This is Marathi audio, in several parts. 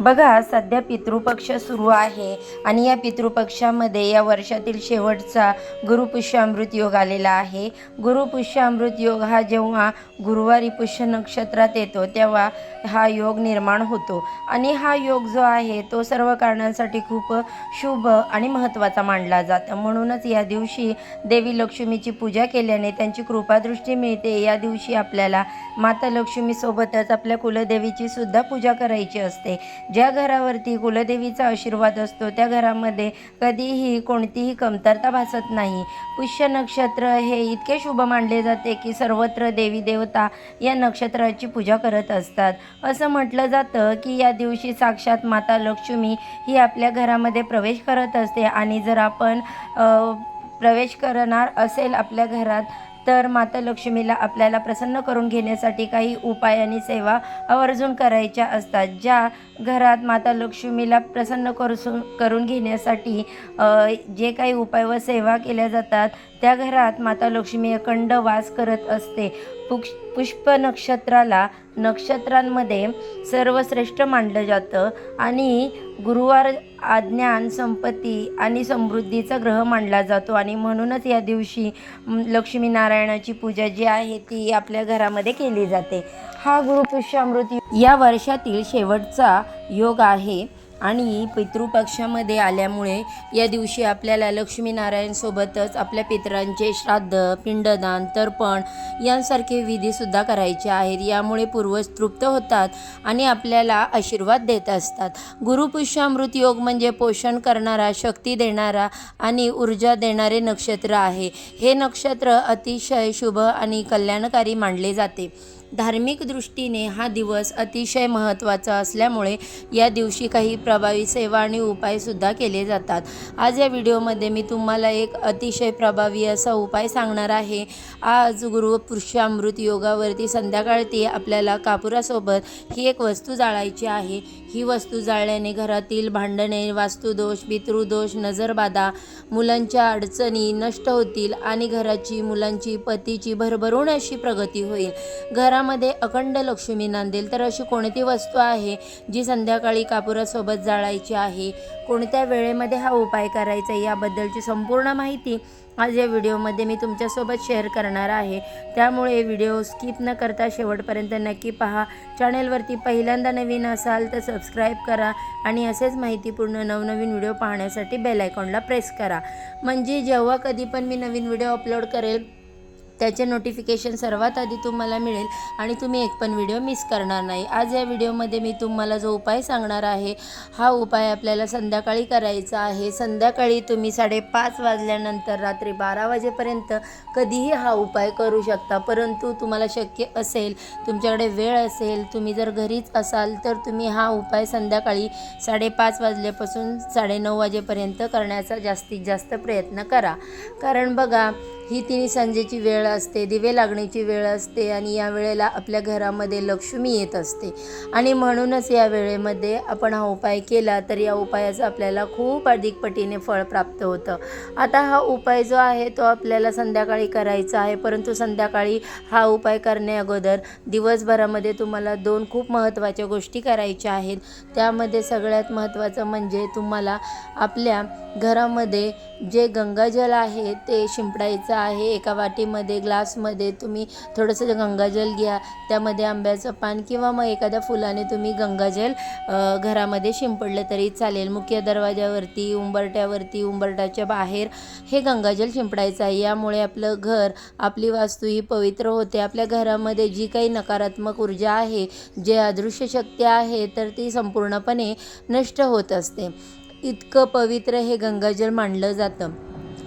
बघा सध्या पितृपक्ष सुरू आहे आणि या पितृपक्षामध्ये या वर्षातील शेवटचा गुरुपुष्यामृत योग आलेला आहे. गुरुपुष्यामृत योग हा जेव्हा गुरुवारी पुष्य नक्षत्रात येतो तेव्हा हा योग निर्माण होतो. आणि हा योग जो आहे तो सर्व कारणांसाठी खूप शुभ आणि महत्त्वाचा मानला जातो. म्हणूनच या दिवशी देवी लक्ष्मीची पूजा केल्याने त्यांची कृपादृष्टी मिळते. या दिवशी आपल्याला माता लक्ष्मीसोबतच आपल्या कुलदेवीची सुद्धा पूजा करायची असते. ज्या घरावरती कुलदेवीचा आशीर्वाद असतो त्या घरामध्ये कधीही कोणतीही कमतरता भासत नाही. पुष्य नक्षत्र हे इतके शुभ मानले जाते की सर्वत्र देवी देवता या नक्षत्राची पूजा करत असतात. असं म्हटलं जातं की या दिवशी साक्षात माता लक्ष्मी ही आपल्या घरामध्ये प्रवेश करत असते आणि जर आपण प्रवेश करणार असेल आपल्या घरात तर माता लक्ष्मीला आपल्याला प्रसन्न करून घेण्यासाठी काही उपाय आणि सेवा आवर्जून करायच्या असतात ज्या घरात माता लक्ष्मीला प्रसन्न करू करून घेण्यासाठी जे काही उपाय व सेवा केल्या जातात त्या घरात माता लक्ष्मी अखंड वास करत असते. पुक्ष पुष्प नक्षत्राला नक्षत्रांमध्ये सर्वश्रेष्ठ मानलं जातं आणि गुरुवार अज्ञान संपत्ती आणि समृद्धीचा ग्रह मानला जातो आणि म्हणूनच या दिवशी लक्ष्मीनारायणाची पूजा जी आहे ती आपल्या घरामध्ये केली जाते. हा गुरुपुष्यामृत या वर्षातील शेवटचा योग आहे. आणि पितृपक्षामध्ये आल्यामुळे या दिवशी आपल्याला लक्ष्मीनारायणसोबतच आपल्या पितरांचे श्राद्ध पिंडदान तर्पण यांसारखे विधीसुद्धा करायचे आहेत. यामुळे पूर्वज तृप्त होतात आणि आपल्याला आशीर्वाद देत असतात. गुरुपुष्यामृत योग म्हणजे पोषण करणारा शक्ती देणारा आणि ऊर्जा देणारे नक्षत्र आहे. हे नक्षत्र अतिशय शुभ आणि कल्याणकारी मानले जाते. धार्मिक दृष्टीने हा दिवस अतिशय महत्त्वाचा असल्यामुळे या दिवशी काही प्रभावी सेवा आणि उपायसुद्धा केले जातात. आज या व्हिडिओमध्ये मी तुम्हाला एक अतिशय प्रभावी असा उपाय सांगणार आहे. आज गुरुपुरुषामृत योगावरती संध्याकाळती आपल्याला कापुरासोबत ही एक वस्तू जाळायची आहे. ही वस्तू जाळल्याने घरातील भांडणे वास्तुदोष पितृदोष नजरबाधा मुलांच्या अडचणी नष्ट होतील आणि घराची मुलांची पतीची भरभरून अशी प्रगती होईल. घरामध्ये अखंड लक्ष्मी नांदेल तर अशी कोणती वस्तू आहे जी संध्याकाळी कापुरासोबत जाळायची आहे? कोणत्या वेळेमध्ये हा उपाय करायचा याबद्दलची संपूर्ण माहिती आज या व्हिडिओमध्ये मी तुमच्यासोबत शेअर करणार आहे. त्यामुळे व्हिडिओ स्किप न करता शेवटपर्यंत नक्की पहा. चॅनेलवरती पहिल्यांदा नवीन असाल तर सबस्क्राईब करा आणि असेच माहितीपूर्ण नवनवीन व्हिडिओ पाहण्यासाठी बेल आयकॉनला प्रेस करा. म्हणजे जेव्हा कधी पण मी नवीन व्हिडिओ अपलोड करेल त्याचे नोटिफिकेशन सर्वात आधी तुम्हाला मिळेल आणि तुम्ही एक पण व्हिडिओ मिस करणार नाही. आज या व्हिडिओमध्ये मी तुम्हाला जो उपाय सांगणार आहे हा उपाय आपल्याला संध्याकाळी करायचा आहे. संध्याकाळी तुम्ही साडेपाच वाजल्यानंतर रात्री बारा वाजेपर्यंत कधीही हा उपाय करू शकता. परंतु तुम्हाला शक्य असेल तुमच्याकडे वेळ असेल तुम्ही जर घरीच असाल तर तुम्ही हा उपाय संध्याकाळी साडेपाच वाजल्यापासून साडेनऊ वाजेपर्यंत करण्याचा जास्तीत जास्त प्रयत्न करा. कारण बघा ही तिन्ही संजेची वेळ असते दिवे लागण्याची वेळ असते आणि या वेळेला आपल्या घरामध्ये लक्ष्मी येत असते. आणि म्हणूनच या वेळेमध्ये आपण हा उपाय केला तर या उपायाचं आपल्याला खूप अधिक पटीने फळ प्राप्त होतं. आता हा उपाय जो आहे तो आपल्याला संध्याकाळी करायचा आहे परंतु संध्याकाळी हा उपाय करण्या अगोदर दिवसभरामध्ये तुम्हाला दोन खूप महत्त्वाच्या गोष्टी करायच्या आहेत. त्यामध्ये सगळ्यात महत्त्वाचं म्हणजे तुम्हाला आपल्या घरामध्ये जे गंगाजल आहे ते शिंपडायचं आहे. एका वाटीमध्ये ग्लासमध्ये तुम्ही थोडंसं गंगाजल घ्या. त्यामध्ये आंब्याचं पान किंवा मग एखाद्या फुलाने तुम्ही गंगाजल घरामध्ये शिंपडलं तरी चालेल. मुख्य दरवाजावरती उंबरट्यावरती उंबरट्याच्या बाहेर हे गंगाजल शिंपडायचं आहे. यामुळे आपलं घर आपली वास्तू ही पवित्र होते. आपल्या घरामध्ये जी काही नकारात्मक ऊर्जा आहे जे अदृश्य शक्ती आहे तर ती संपूर्णपणे नष्ट होत असते. इतकं पवित्र हे गंगाजल मानलं जातं.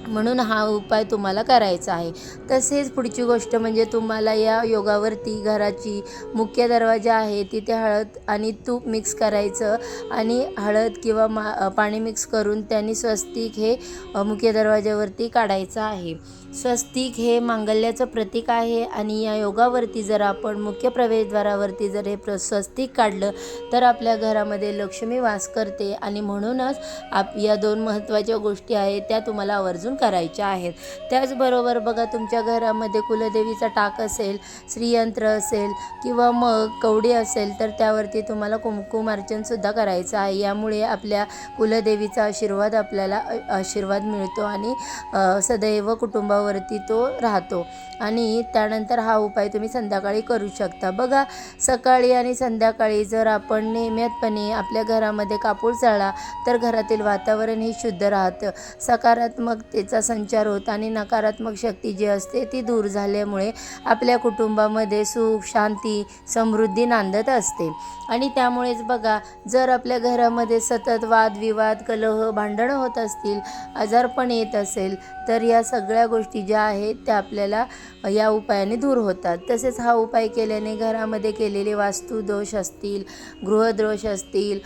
म्हणून हा उपाय तुम्हाला करायचा आहे. तसेच पुढची गोष्ट म्हणजे तुम्हाला या योगावरती घराची मुख्य दरवाजा आहे तिथे हळद आणि तूप मिक्स करायचं आणि हळद किंवा मा पाणी मिक्स करून त्यांनी स्वस्तिक हे मुख्य दरवाजावरती काढायचं आहे. स्वस्तिक हे मांगल्याचं प्रतीक आहे आणि या योगावरती जर आपण मुख्य प्रवेशद्वारावरती जर हे प्र स्वस्तिक काढलं तर आपल्या घरामध्ये लक्ष्मी वास करते आणि म्हणूनच आप या दोन महत्त्वाच्या गोष्टी आहेत त्या तुम्हाला आवर्जून करायच्या आहेत. त्याचबरोबर बघा तुमच्या घरामध्ये कुलदेवीचा टाक असेल श्रीयंत्र असेल किंवा मग कवडी असेल तर त्यावरती तुम्हाला कुमकुम अर्चनसुद्धा करायचं आहे. यामुळे आपल्या कुलदेवीचा आशीर्वाद आपल्याला आशीर्वाद मिळतो आणि सदैव कुटुंबावरती तो राहतो. आणि त्यानंतर हा उपाय तुम्ही संध्याकाळी करू शकता. बघा सकाळी आणि संध्याकाळी जर आपण नियमितपणे आपल्या घरामध्ये कापूर चाळला तर घरातील वातावरण हे शुद्ध राहतं. सकारात्मकतेचा संचार होत आणि नकारात्मक शक्ती जी असते ती दूर झाल्यामुळे आपल्या कुटुंबामध्ये सुख शांती समृद्धी नांदत असते. आणि त्यामुळेच बघा जर आपल्या घरामध्ये सतत वादविवाद कलह भांडणं होत असतील आजारपण येत असेल तर या सगळ्या गोष्टी ज्या आहेत त्या आपल्याला या उपायाने दूर होतात. तसेच हा उपाय केल्याने घरामध्ये केलेले वास्तुदोष असतील गृहदोष असतील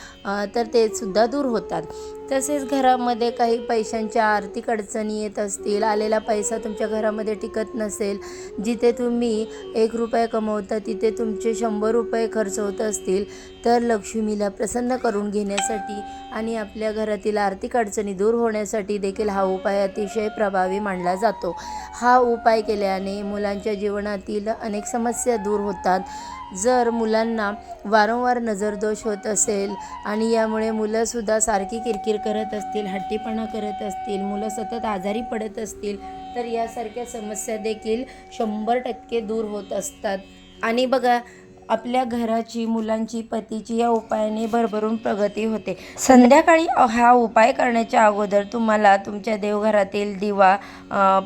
तर ते सुद्धा दूर होतात. तसेच घरामध्ये काही पैशांच्या आर्थिक अडचणी येत असतील आलेला पैसा तुमच्या घरामध्ये टिकत नसेल जिथे तुम्ही एक रुपये कमवता तिथे तुमचे शंभर रुपये खर्च होत असतील तर लक्ष्मीला प्रसन्न करून घेण्यासाठी आणि आपल्या घरातील आर्थिक अडचणी दूर होण्यासाठी देखील हा उपाय अतिशय प्रभावी मानला जातो. हा उपाय केल्याने मुलांच्या जीवनातील अनेक समस्या दूर होतात. जर मुलांना वारंवार नजरदोष होत असेल आणि यामुळे मुलंसुद्धा सारखी किरकिर करत असतील हट्टीपणा करत असतील मुलं सतत आजारी पडत असतील तर यासारख्या समस्या देखील शंभर टक्के दूर होत असतात. आणि बघा आपल्या घराची मुलांची पतीची या उपायाने भरभरून प्रगती होते. संध्याकाळी हा उपाय करण्याच्या अगोदर तुम्हाला तुमच्या देवघरातील दिवा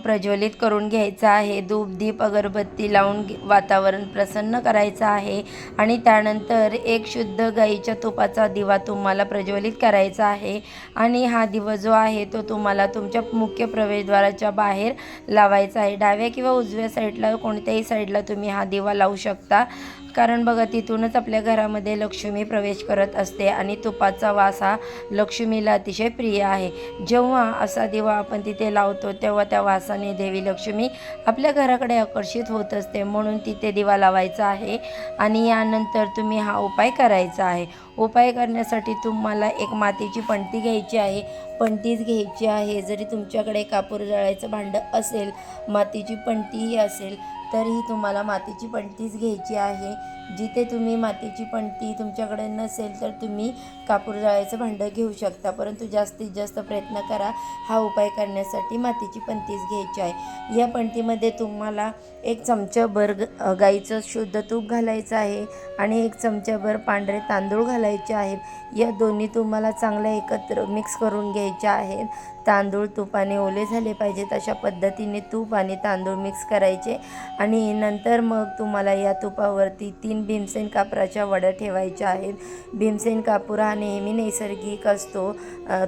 प्रज्वलित करून घ्यायचा आहे. धूप दीप अगरबत्ती लावून घे- वातावरण प्रसन्न करायचं आहे. आणि त्यानंतर एक शुद्ध गाईच्या तुपाचा दिवा तुम्हाला प्रज्वलित करायचा आहे. आणि हा दिवा जो आहे तो तुम्हाला तुमच्या मुख्य प्रवेशद्वाराच्या बाहेर लावायचा आहे. डाव्या किंवा उजव्या साईडला कोणत्याही साईडला तुम्ही हा दिवा लावू शकता. कारण बघा तिथूनच आपल्या घरामध्ये लक्ष्मी प्रवेश करत असते आणि तुपाचा वास हा लक्ष्मीला अतिशय प्रिय आहे. जेव्हा असा दिवा आपण तिथे लावतो तेव्हा त्या वासाने देवी लक्ष्मी आपल्या घराकडे आकर्षित होत असते. म्हणून तिथे दिवा लावायचा आहे आणि यानंतर तुम्ही हा उपाय करायचा आहे. उपाय करण्यासाठी तुम्हाला एक मातीची पणती घ्यायची आहे. पणतीच घ्यायची आहे. जरी तुमच्याकडे कापूर जळायचं भांडं असेल मातीची पणतीही असेल तरीही तुम्हाला मातीची पणतीच घ्यायची आहे. जिथे तुम्ही मातीची पणती तुमच्याकडे नसेल तर तुम्ही कापूर जाळायचं भांडं घेऊ शकता. परंतु जास्तीत जास्त प्रयत्न करा. हा उपाय करण्यासाठी मातीची पणतीच घ्यायची आहे. या पणतीमध्ये तुम्हाला एक चमचाभर गाईचं शुद्ध तूप घालायचं आहे आणि एक चमचाभर पांढरे तांदूळ घाला घालायचे आहेत. या दोन्ही तुम्हाला चांगल्या एकत्र मिक्स करून घ्यायच्या आहेत. तांदूळ तुपाने ओले झाले पाहिजेत अशा पद्धतीने तूप आणि तांदूळ मिक्स करायचे. आणि नंतर मग तुम्हाला या तुपावरती तीन भीमसेन कापराच्या वड्या ठेवायच्या आहेत. भीमसेन कापूर हा नेहमी नैसर्गिक असतो.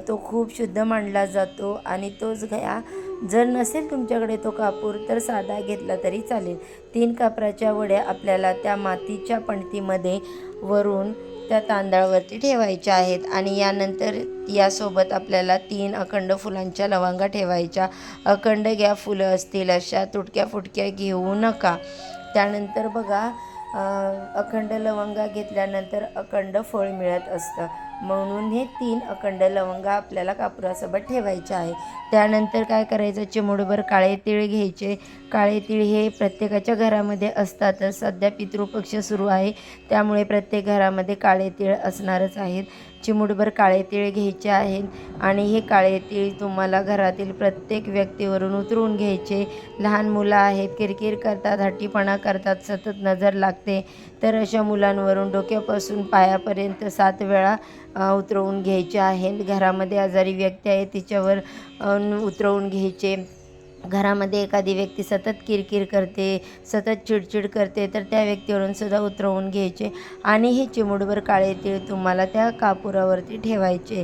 तो खूप शुद्ध मानला जातो आणि तोच घ्या. जर नसेल तुमच्याकडे तो कापूर तर साधा घेतला तरी चालेल. तीन कापराच्या वड्या आपल्याला त्या मातीच्या पणतीमध्ये वरून त्या तांदळावरती ठेवायच्या आहेत. आणि यानंतर यासोबत आपल्याला तीन अखंड फुलांच्या लवंगा ठेवायच्या. अखंड घ्या फुलं असतील अशा तुटक्या फुटक्या घेऊ नका. त्यानंतर बघा अखंड लवंगा घेतल्यानंतर अखंड फळ मिळत असतं. म्हणून हे तीन अखंड लवंगा आपल्याला कापुरासोबत ठेवायचे आहे. त्यानंतर काय करायचं? चिमुडभर काळे तीळ घ्यायचे. काळे तीळ हे प्रत्येकाच्या घरामध्ये असतातच सध्या पितृपक्ष सुरू आहे. त्यामुळे प्रत्येक घरामध्ये काळे तीळ असणारच आहेत. चिमुटभर काळे तीळ घ्यायचे आहेत आणि हे काळे तीळ तुम्हाला घरातील प्रत्येक व्यक्तीवरून उतरवून घ्यायचे. लहान मुलं आहेत किरकिर करतात हट्टीपणा करतात सतत नजर लागते. तर अशा मुलांवरून डोक्यापासून पायापर्यंत सात वेळा उतरवून घ्यायचे आहेत. घरामध्ये आजारी व्यक्ती आहे तिच्यावर उतरवून घ्यायचे. घरामध्ये एखादी व्यक्ती सतत किरकिर करते सतत चिडचिड करते तर त्या व्यक्तीवरून सुद्धा उतरवून घ्यायचे आणि हे चिमुडभर काळे तीळ तुम्हाला त्या कापुरावरती ठेवायचे.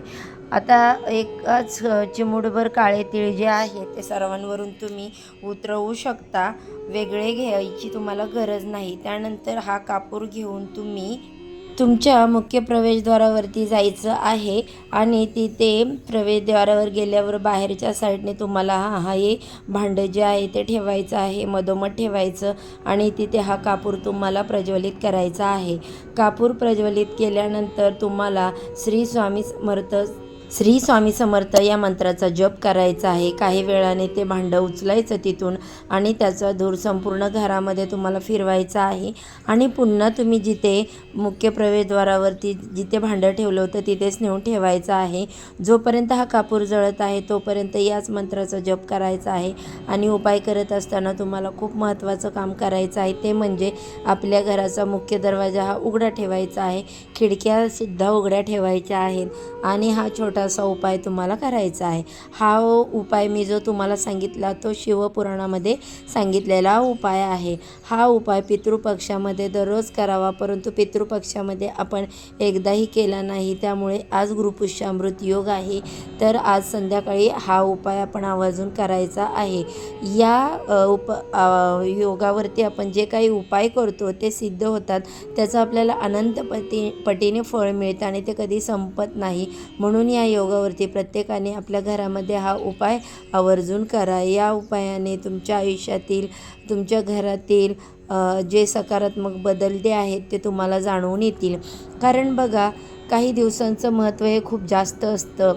आता एकच चिमुडभर काळे तीळ जे आहे ते सर्वांवरून तुम्ही उतरवू शकता. वेगळे घ्यायची तुम्हाला गरज नाही. त्यानंतर हा कापूर घेऊन तुम्ही तुमच्या मुख्य प्रवेशद्वारावरती जायचं आहे आणि तिथे प्रवेशद्वारावर गेल्यावर बाहेरच्या साईडने तुम्हाला हा हा हे भांडं जे आहे ते ठेवायचं आहे मधोमध ठेवायचं आणि तिथे हा कापूर तुम्हाला प्रज्वलित करायचा आहे. कापूर प्रज्वलित केल्यानंतर तुम्हाला श्री स्वामी समर्थ श्री स्वामी समर्थ या मंत्राचा जप करायचा आहे. काही वेळाने ते भांडं उचलायचं तिथून आणि त्याचा धूर संपूर्ण घरामध्ये तुम्हाला फिरवायचा आहे. आणि पुन्हा तुम्ही जिथे मुख्य प्रवेशद्वारावरती जिथे भांडं ठेवलं होतं तिथेच नेऊन ठेवायचं आहे. जोपर्यंत हा कापूर जळत आहे तोपर्यंत याच मंत्राचा जप करायचा आहे. आणि उपाय करत असताना तुम्हाला खूप महत्त्वाचं काम करायचं आहे. ते म्हणजे आपल्या घराचा मुख्य दरवाजा हा उघडा ठेवायचा आहे. खिडक्यासुद्धा उघड्या ठेवायच्या आहेत. आणि हा छोटा छोटासा उपाय तुम्हाला करायचा आहे. हा उपाय मी जो तुम्हाला सांगितला तो शिवपुराणामध्ये सांगितलेला उपाय आहे. हा उपाय पितृपक्षामध्ये दररोज करावा परंतु पितृपक्षामध्ये आपण एकदाही केला नाही त्यामुळे आज गुरुपुष्यामृत योग आहे. तर आज संध्याकाळी हा उपाय आपण आवर्जून करायचा आहे. या उप योगावरती आपण जे काही उपाय करतो ते सिद्ध होतात. त्याचं आपल्याला अनंत पती पटीने फळ मिळतं आणि ते कधी संपत नाही. म्हणून या योगावरती प्रत्येकाने आपल्या घरामध्ये हा उपाय आवर्जून करा. या उपायाने तुमच्या आयुष्यातील तुमच्या घरातील जे सकारात्मक बदल जे आहेत ते तुम्हाला जाणवून येतील. कारण बघा काही दिवसांचं महत्त्व हे खूप जास्त असतं.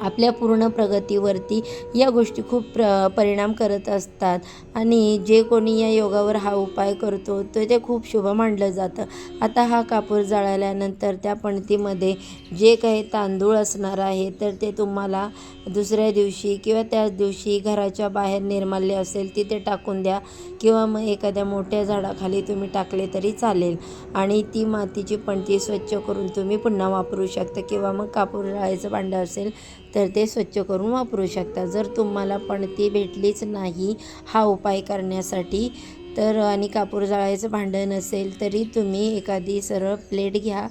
आपल्या पूर्ण प्रगतीवरती या गोष्टी खूप प्र परिणाम करत असतात. आणि जे कोणी या योगावर हा उपाय करतो तो ते खूप शुभ मानलं जातं. आता हा कापूर जाळल्यानंतर त्या पणतीमध्ये जे काही तांदूळ असणार आहे तर ते तुम्हाला दुसऱ्या दिवशी किंवा त्याच दिवशी घराच्या बाहेर निर्माल्य असेल तिथे टाकून द्या. किंवा मग एखाद्या मोठ्या झाडाखाली तुम्ही टाकले तरी चालेल. आणि ती मातीची पणती स्वच्छ करून तुम्ही पुन्हा वापरू शकता. किंवा मग कापूर जाळायचं भांडं असेल तर ते स्वच्छ करून वापरू शकता. जर तुम्हाला पणती भेटलीच नाही हा उपाय करण्यासाठी तर आणि कापूर जाळायचं भांडं नसेल तरी तुम्ही एखादी सरळ प्लेट घ्या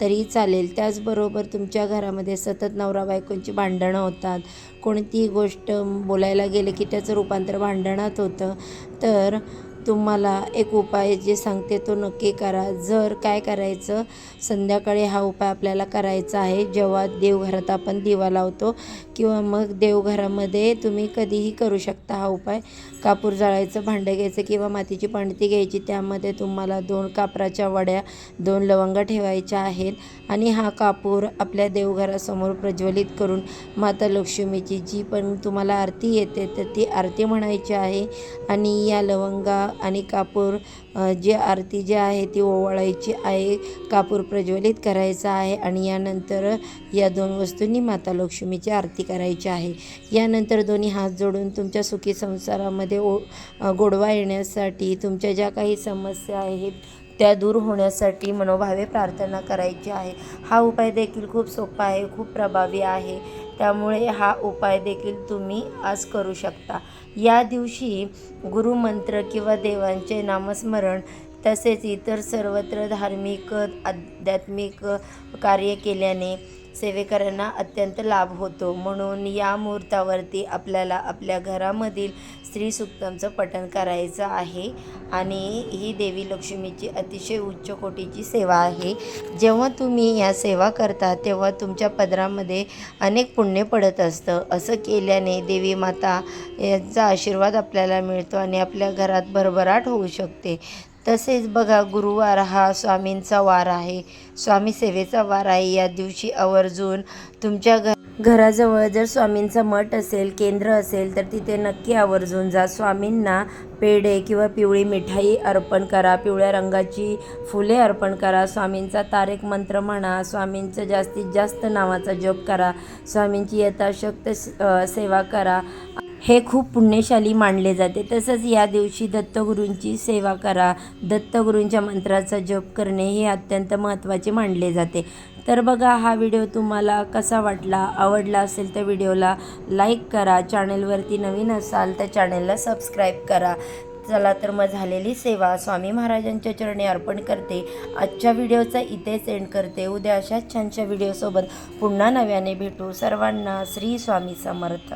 तरी चालेल. त्याचबरोबर तुमच्या घरामध्ये सतत नवरा बायकोंची भांडणं होतात. कोणतीही गोष्ट बोलायला गेलं की त्याचं रूपांतर भांडणात होतं. तर तुम्हाला एक उपाय जे सांगते तो नक्की करा. जर काय करायचं संध्याकाळी हा उपाय आपल्याला करायचा आहे. जेव्हा देवघरात आपण दिवा लावतो किंवा मग देवघरामध्ये तुम्ही कधीही करू शकता हा उपाय. कापूर जाळायचं भांडं घ्यायचं किंवा मातीची पणती घ्यायची त्यामध्ये तुम्हाला दोन कापराच्या वड्या दोन लवंगा ठेवायच्या आहेत आणि हा कापूर आपल्या देवघरासमोर प्रज्वलित करून माता लक्ष्मीची जी पण तुम्हाला आरती येते तर ती आरती म्हणायची आहे. आणि या लवंगा आणि कापूर जे जी आरती जी आहे ती ओवाळायची आहे कापूर प्रज्वलित करायचा आहे आणि यानंतर या दोन वस्तूंनी माता लक्ष्मीची आरती करायची आहे. यानंतर दोन्ही हात जोडून तुमच्या सुखी संसारामध्ये ओ गोडवा येण्यासाठी तुमच्या ज्या काही समस्या आहेत त्या दूर होण्यासाठी मनोभावे प्रार्थना करायची आहे. हा उपाय देखील खूप सोपा आहे खूप प्रभावी आहे. त्यामुळे हा उपाय देखील तुम्ही आज करू शकता. या दिवशी गुरुमंत्र किंवा देवांचे नामस्मरण तसेच इतर सर्वत्र धार्मिक आध्यात्मिक कार्य केल्याने सेवेकरांना अत्यंत लाभ होतो. म्हणून या मुहूर्तावरती आपल्याला आपल्या घरामधील स्त्री सुक्तमचं पठण करायचं आहे आणि ही देवी लक्ष्मीची अतिशय उच्च कोटीची सेवा आहे. जेव्हा तुम्ही या सेवा करता तेव्हा तुमच्या पदरामध्ये अनेक पुण्य पडत असतं. असं केल्याने देवी माता यांचा आशीर्वाद आपल्याला मिळतो आणि आपल्या घरात भरभराट होऊ शकते. तसेच बघा गुरुवार हा स्वामींचा वार आहे. स्वामी सेवेचा वार आहे. या दिवशी आवर्जून तुमच्या घर घराजवळ जर स्वामींचा मठ असेल केंद्र असेल तर तिथे नक्की आवर्जून जा. स्वामींना पेढे किंवा पिवळी मिठाई अर्पण करा पिवळ्या रंगाची फुले अर्पण करा स्वामींचा तारेक मंत्र म्हणा स्वामींचं जास्तीत जास्त नावाचा जप करा स्वामींची यथाशक्त सेवा करा. हे खूप पुण्यशाली मानले जाते. तसंच या दिवशी दत्तगुरूंची सेवा करा. दत्तगुरूंच्या मंत्राचा जप करणे हे अत्यंत महत्त्वाचे मानले जाते. तर बघा हा व्हिडिओ तुम्हाला कसा वाटला? आवडला असेल तर व्हिडिओला लाईक करा. चॅनलवरती नवीन असाल तर चॅनलला सबस्क्राईब करा. चला तर मग झालेली सेवा. स्वामी महाराजांच्या चरणी अर्पण करते. आजच्या व्हिडिओचा इथेच एंड करते. उद्या अशाच छानशा व्हिडिओसोबत पुन्हा नव्याने भेटू. सर्वांना श्री स्वामी समर्थ.